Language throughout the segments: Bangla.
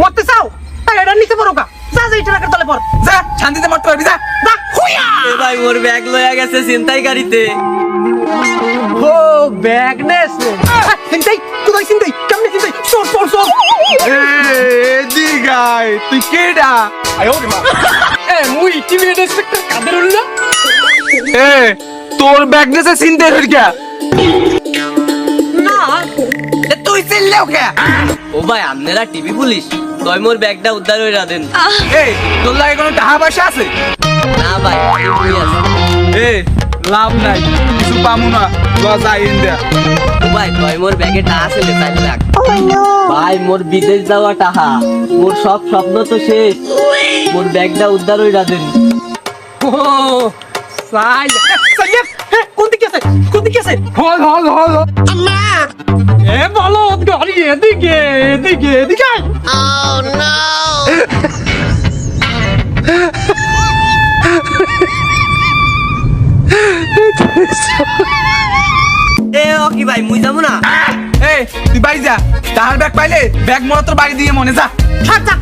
মরতে চাও? এই, এটা নিচে পড়ো কা যা যা এটা রাখার তলে পড়। যা শান্তিতে মরতে পারবি যা যা হুইয়া! এ ভাই মোর ব্যাগ লয়া গেছে ও ব্যাগ নেস চিন্তাই কোথায় চিন্তাই কেমনে চিন্তাই চোর চোর চোর এদিকাই তুই কেডা? এ মুই টিভি ইন্সপেক্টর কাদের উল্লা এ তোর ব্যাগ নেছে চিনতে হইয়া না তুই চিনলেও কে ও ভাই আপনারা টিভি পুলিশ তয় মোর ব্যাগটা উদ্ধার হয়ে রাখেন এই তোর লাগে কোনো টাকা পয়সা আছে? না ভাই টিভি আছে? এ লাভ নাই কিছু পামু না লস আইন দে ও ভাই তয় মোর ব্যাগে টাকা ছিল চার লাখ। ভাই মোর বিদেশ যাওয়া টাকা মোর সব স্বপ্ন তো শেষ। মোর ব্যাগটা উদ্ধার রাখেন ও সাই সাইয়ে কোন দিকে আছে? কোন দিকে আছে? হল হল হল এ বলো গাড়ি এদিকে এদিকে এদিকে। আয়। এ ও কি ভাই মুই যাব না? এই তুই বাড়ি যা। তাহার ব্যাগ পাইলে ব্যাগ মরা তোর বাড়ি দিয়ে মনে যা। ছাড় যা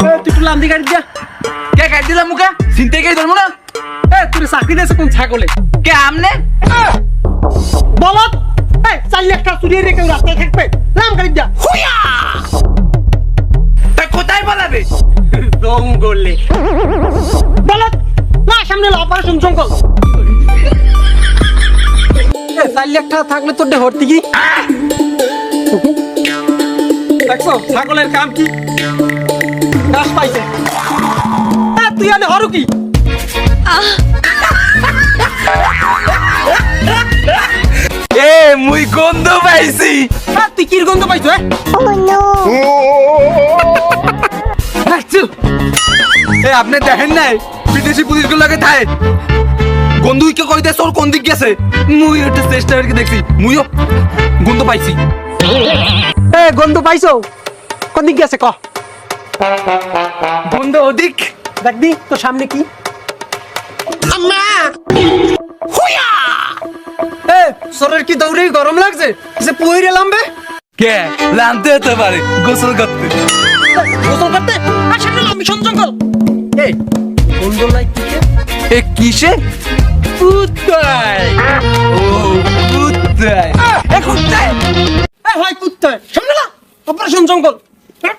তুই একটু লান্দি গাড়ি দিয়া কে কাট দিলাম মুখে? চিনতে গিয়ে ধরবো না। এ তুই চাকরি দিয়েছে কোন ছাগলে? কে আমনে? বলত এই চার লাখ টাকা চুরিয়ে রেখে রাস্তায় থাকবে। নাম গাড়ি দিয়া হুইয়া! তা কোথায় বলাবে জঙ্গলে বলত না সামনে অপারেশন জঙ্গল এ, চার লাখ টাকা থাকলে তোর হরতি কি? দেখছ ছাগলের কাম কি? ঘাস পাইছে। তুই আনে হরু কি? এ মুই গন্ধ পাইছি। তুই কির গন্ধ পাইছো এ? দেখছ? এ আপনি দেখেন নাই? বিদেশি পুলিশ গুলোকে থায় গন্ধু কে কইতে তোর কোন দিক গেছে? মুই ওটা চেষ্টা করে দেখছি। মুইও গন্ধ পাইছি। এ গন্ধ পাইছো? কোন দিক গেছে ক? গন্ধ ওদিক। দেখবি তোর সামনে কি? হুইয়া! এ শরীর কি দৌড়ে গরম লাগছে? যে পুইরে লাম্বে? কে? লানতে হতে পারে গোসল করতে। গোসল করতে? আর সামনে জঙ্গল। এই এ কিসে? কুত্তায়। ও কুত্তায়। এ কুত্তায়। এ হয় কুত্তে সামনে না? অপারেশন জঙ্গল। হ্যাঁ?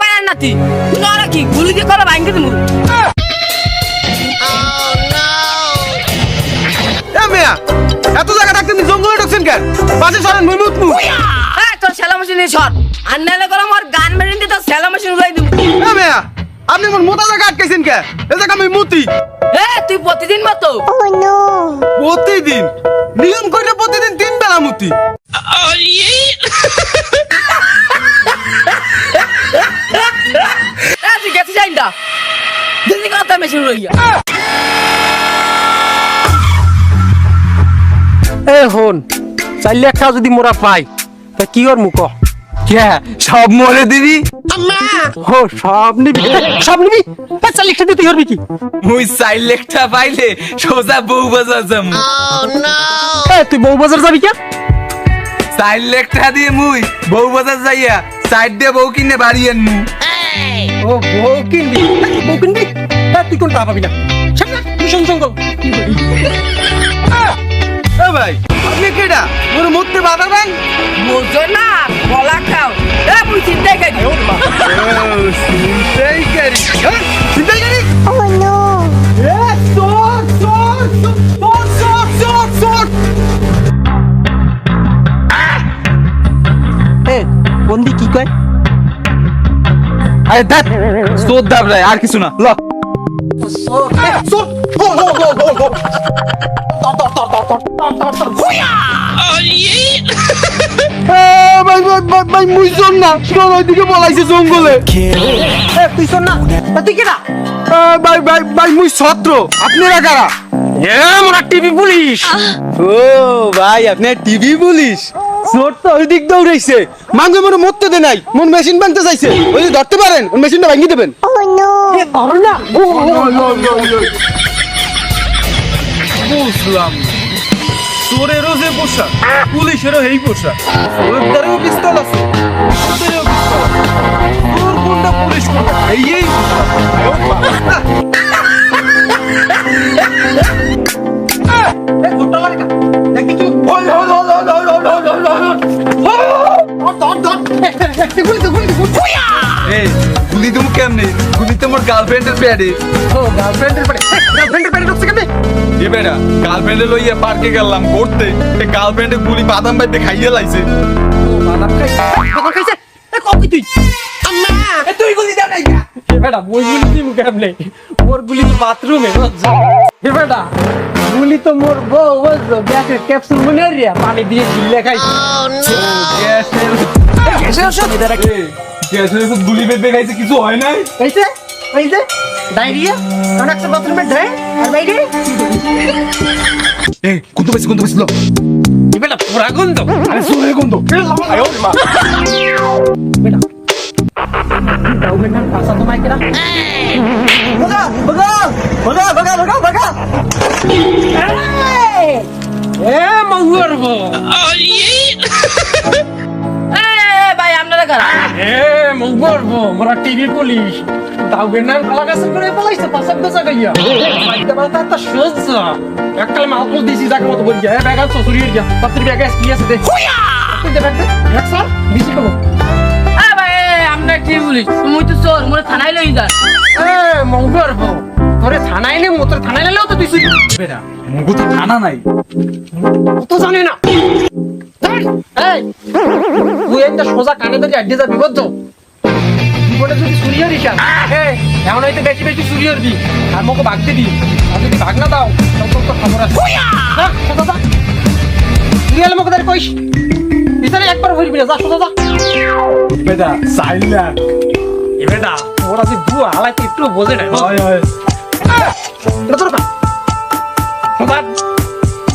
বানান নাতি। তোরা কি গুলি দিয়ে কলা ভাঙ্গে দিমু। মেয়া এত জায়গা থাকতে তুমি জঙ্গলে ঢুকছেন কেন? পাশে সরেন মুই মুতমু হ্যাঁ তোর সেলা মেশিন নিয়ে সর। আর নাহলে করে আমার গান মেশিন দিয়ে তোর সেলা মেশিন উড়াই দিমু এ মেয়া আপনি মোর মোটা জায়গা আটকাইছেন কে এ জায়গা আমি মুতি। হ্যাঁ তুই প্রতিদিন মতো? প্রতিদিন। নিয়ম করে প্রতিদিন তিন বেলা মুতি। হ্যাঁ তুই গেছিস আইন্দা দিদি কথা মেশিন উড়াইয়া? এ হন চার লাখ টাকা যদি মোরা পাই তা কি ওর মুখ? কে? সব মরে দিবি? ও সব নিবি? সব নিবি? চার লাখ টাকা তুই হরবি কি? মুই চার লেখটা পাইলে সোজা বউ বাজার যাম। এ তুই বউ বাজার যাবি কে চার লেখটা দিয়ে মুই বউ বাজার যাইয়া সাইড দিয়ে বউ কিনে বাড়ি আনমু। ও বউ কিনবি? বউ কিনবি? তুই কোন টাকা পাবি না? মিশন জঙ্গল এ ভাই? আপনি কেডা? মোর মুততে বাধা দেন বুঝো না বলা খাও। এ মুই চিন্তাই করি। চিন্তাই করি। হ্যাঁ? চিন্তাই করি? এ এ বন্দি কি কয়? আরে দেখ তোর দাবরায় আর কিছু না। ল। ভাই ভাই ভাই ভাই মুই শোন না শোন ওইদিকে বলাইছে জঙ্গলে তুই শোন না তুই কেডা ভাই ভাই ভাই মুই ছত্র আপনারা কারা এ টিভি ও আপনি টিভি ওই মনে মরতে দে নাই মন মেশিন ভাঙতে চাইছে ধরতে পারেন মেশিনটা ভাঙিয়ে দেবেন এ ধর না। বুঝলাম। চোরেরও যে পোশাক, পুলিশেরও এই পোশাক। চোরদারেও পিস্তল আছে চোরেরও পিস্তল চোর কোনটা, পুলিশ কোনটা? এই এই এ প্যাডে ও গার্লফ্রেন্ডের পরে গার্লফ্রেন্ডের পরে ঢুকছে কেন এ বেটা গার্লফ্রেন্ডে লইয়া পার্কে গেলাম ঘুরতে। এই গার্লফ্রেন্ডে গুলি বাদাম বাইতে খাইয়ে লাইছে। বাদাম খাইছে বাদাম খাইছে? এ কপি তুই? আম্মা! এ তুই গুলি দাও না এ বেটা মই গুলি দিমু কেমনে? মোর গুলি তো বাথরুমে এ বেটা গুলি তো মোর বউ বুঝছ? গ্যাসের ক্যাপসুল মনে রিয়া পানি দিয়ে ঝিল্লে খাইছে গ্যাসের ওষুধ গ্যাসের ওষুধ গুলি বেঁধে খাইছে কিছু হয় নাই? খাইছে খাইছে ডায়রিয়া কারণ একটা বাথরুমে ঢাই আর বাইরে। এ কোনটা পাইছে কোনটা পাইছিল এ বেটা পুরা গন্ধ। আরে চোরের গন্ধ। আয় ওরে মা। বেটা দাও বেটা পাসা তো মাইকেরা বগা বগা বগা বগা বগা বগা এ মঙ্গর বো এ, ভাই আপনারা কারা? এ মঙ্গর বো মোরা টিভি পুলিশ। দাও বেটা কালা কাছে করে পলাইছে পাসা দসা গাইয়া। বাতা তা সহ্য। একটা মাল কল দিছি যাকে মতো বলি এ ব্যাগ আছে সরিয়ে যা তাড়াতাড়ি ব্যাগ আছে কি আছে দে। তুই দে ব্যাগ দে। ব্যাগ স্যার দিছি কব এ ভাই এ, আপনার কি বলিস তুমি তো চোর মোরে থানায় লই যান এ মঙ্গর বো তোরে থানায় নে মোতরে থানায় নেলেও তো তুই বেটা মুগো তো থানা নাই। তো জানে না। এই! তুই একটা সোজা কানে ধরে আড্ডি যাবি বুঝছ? জীবনে যদি সুরিয়ার হিসাব এমন হয়তো বেশি বেশি সুরিয়ার দি আর মোকে ভাগ দিবি। আর যদি ভাগ না দাও তখন তো খবর আছে। যা, সোজা মোকে কইস। পিছনে একবার ভরবি না যা সোজা যা। বেটা সাইলা। এ বেটা ওরা যে বুয়া হালাইতে একটু বোঝে না হয়? হয় এটা তোর কাজ।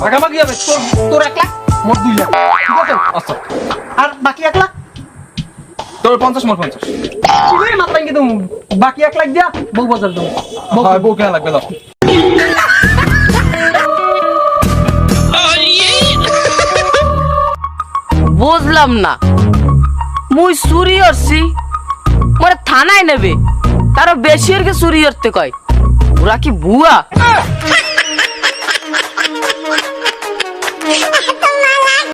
ভাগাভাগি হবে। তোর তোর এক লাখ মোট দুই লাখ। ঠিক আছে? আচ্ছা। আর বাকি এক লাখ? তোর পঞ্চাশ মোট পঞ্চাশ। কিন্তু? বাকি এক লাখ দিয়া বউ বাজার বউ কেনা লাগবে দাও। বুঝলাম না। মুই চুরি করছি মোরে থানায় নেবে তারও বেশি আর কি চুরি করতে কয়। ওরা কি বুয়া?